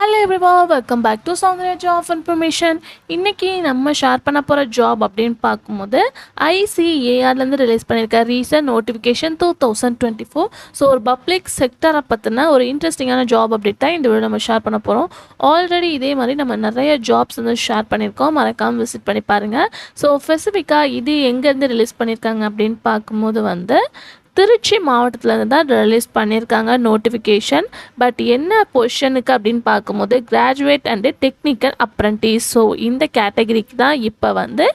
Hello everyone welcome back to Soundarya job information இன்றைக்கி நம்ம share பண்ண போகிற ஜாப் அப்படின்னு பார்க்கும்போது ஐசிஏஆர்லேருந்து ரிலீஸ் பண்ணியிருக்க recent notification two thousand twenty four so ஒரு பப்ளிக் செக்டரை பற்றின ஒரு இன்ட்ரெஸ்டிங்கான ஜாப் அப்டேட் தான் இந்த வீடியோ நம்ம ஷேர் பண்ண போகிறோம் ஆல்ரெடி இதே மாதிரி நம்ம நிறைய ஜாப்ஸ் வந்து ஷேர் பண்ணியிருக்கோம் மறக்காமல் விசிட் பண்ணி பாருங்கள் ஸோ ஸ்பெசிஃபிக்காக இது எங்கேருந்து ரிலீஸ் பண்ணியிருக்காங்க அப்படின்னு பார்க்கும்போது வந்து திருச்சி மாவட்டத்தில் தான் ரிலீஸ் பண்ணியிருக்காங்க நோட்டிஃபிகேஷன் பட் என்ன பொசிஷனுக்கு அப்படின்னு பார்க்கும்போது graduate and technical apprentice so இந்த கேட்டகரிக்கு தான் இப்போ வந்து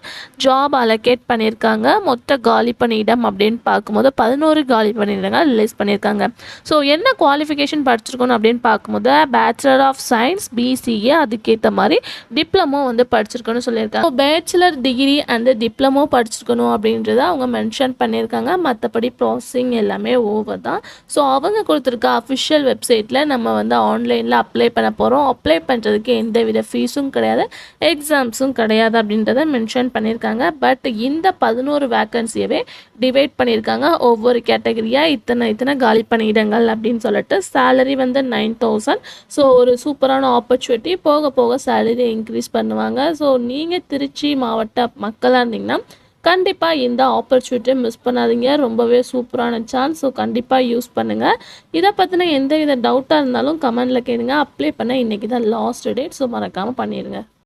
ஜாப் அலோகேட் பண்ணியிருக்காங்க. மொத்த காலி பணியிடம் அப்படின்னு பார்க்கும்போது பதினோரு காலி பணியிடங்கள் ரிலீஸ் பண்ணியிருக்காங்க. ஸோ என்ன குவாலிஃபிகேஷன் படிச்சிருக்கணும் அப்படின்னு பார்க்கும்போது பேச்சுலர் ஆஃப் சயின்ஸ் பிசிஏ அதுக்கேற்ற மாதிரி டிப்ளமோ வந்து படிச்சிருக்கணும்னு சொல்லியிருக்காங்க. பேச்சுலர் டிகிரி அண்ட் டிப்ளமோ படிச்சிருக்கணும் அப்படின்றத அவங்க மென்ஷன் பண்ணியிருக்காங்க. மற்றபடி ப்ராசஸிங் எல்லாமே ஓவர் தான். ஸோ அவங்க கொடுத்துருக்க அஃபிஷியல் வெப்சைட்டில் நம்ம வந்து ஆன்லைனில் அப்ளை பண்ண போகிறோம் அப்ளை பண்ணுறதுக்கு எந்த வித ஃபீஸும் கிடையாது. எக்ஸாம்ஸும் கிடையாது அப்படின்றத மென்ஷன் பண்ணியிருக்காங்க. பட் இந்த பதினோரு வேக்கன்சியவே டிவைட் பண்ணியிருக்காங்க. ஒவ்வொரு கேட்டகரியாக இத்தனை இத்தனை காலி பணியிடங்கள் அப்படின்னு சொல்லிட்டு சேலரி வந்து நைன் தௌசண்ட் ஸோ ஒரு சூப்பரான ஆப்பர்ச்சுனிட்டி போக போக சேலரி இன்க்ரீஸ் பண்ணுவாங்க. ஸோ நீங்கள் திருச்சி மாவட்ட மக்களாக இருந்தீங்கன்னா கண்டிப்பாக இந்த ஆப்பர்ச்சுனிட்டியை மிஸ் பண்ணாதீங்க. ரொம்பவே சூப்பரான சான்ஸ் ஸோ கண்டிப்பாக யூஸ் பண்ணுங்கள் இதை பற்றின எந்த வித டவுட்டாக இருந்தாலும் கமெண்டில் கேளுங்க. அப்ளை பண்ண இன்றைக்கி தான் லாஸ்ட் டேட் ஸோ மறக்காமல் பண்ணிடுங்க